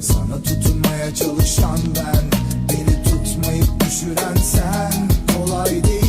Sana tutunmaya çalışan ben Beni tutmayıp düşüren sen. Kolay değil.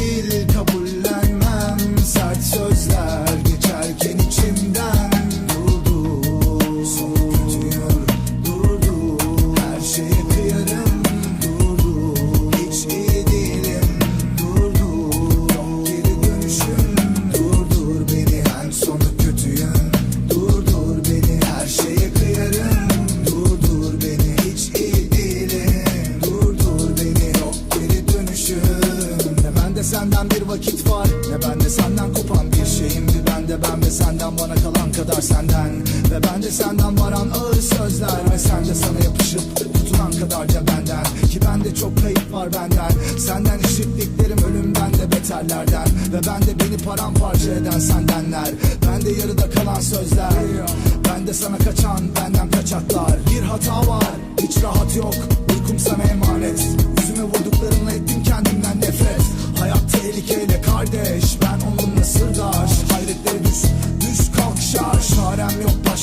Var? Ne bende senden kopan bir şeyim Bir bende ben ve senden bana kalan kadar senden. Ve bende senden varan ağır sözler Ve sende sana yapışıp tutulan kadarca benden. Ki bende çok kayıp var benden. Senden işittiklerim ölümden de beterlerden. Ve bende beni paramparça eden sendenler. Bende yarıda kalan sözler. Bende sana kaçan benden kaçaklar. Bir hata var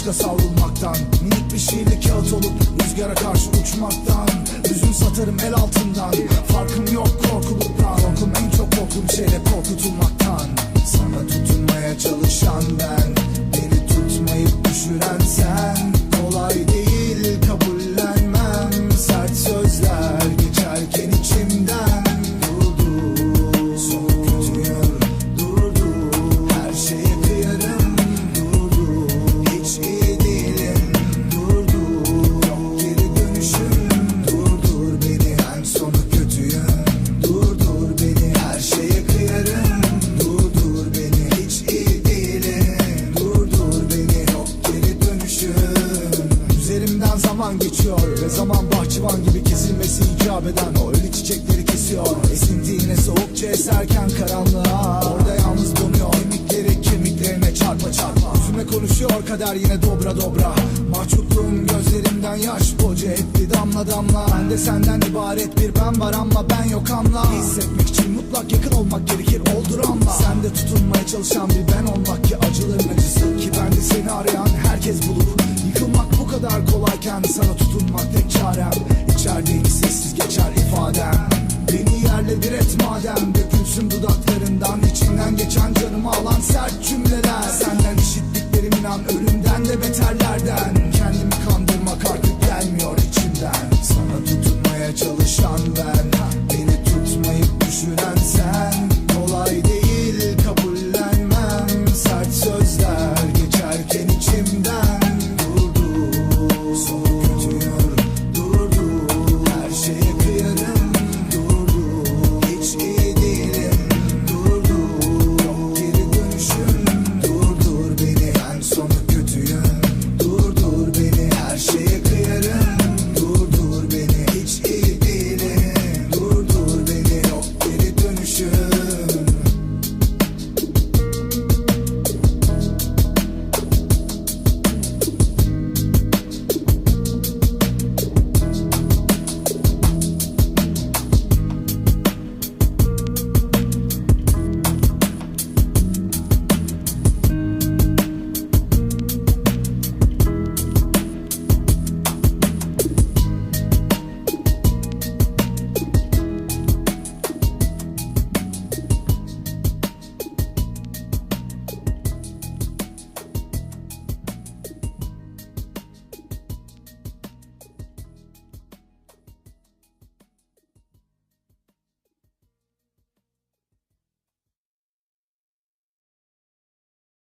Başka savrulmaktan Minik bir şeyle kağıt olup Rüzgara karşı uçmaktan. Üzüm satarım el altından Farkım yok korkuluktan. Korkum en çok korktuğum şeyle korkutulmaktan. Sana tutunmaya çalışan ben zaman geçiyor. Ve zaman bahçıvan gibi kesilmesi icap eden O ölü çiçekleri kesiyor. Esintiğine soğukça eserken karanlığa Orada yalnız donuyor. Kemikleri kemiklerine çarpa çarpa. Yüzüme konuşuyor kader yine dobra dobra. Mahcupluğum gözlerimden yaş boca etti damla damla. Ben de senden ibaret bir ben var ama ben yok anla. Hissetmek için mutlak yakın olmak gerekir oldur anla. Sen de tutunmaya çalışan bir ben olmak ki acıların acısı. Ki ben de seni arayan herkes bulur kadar kolayken sana tutunmak tek çarem. İçerideyim sessiz geçer ifadem. Beni yerle bir et madem Dökülsün dudaklarından. İçinden geçen canımı alan sert cümleler. Senden işittiklerim inan ölümden de beterlerden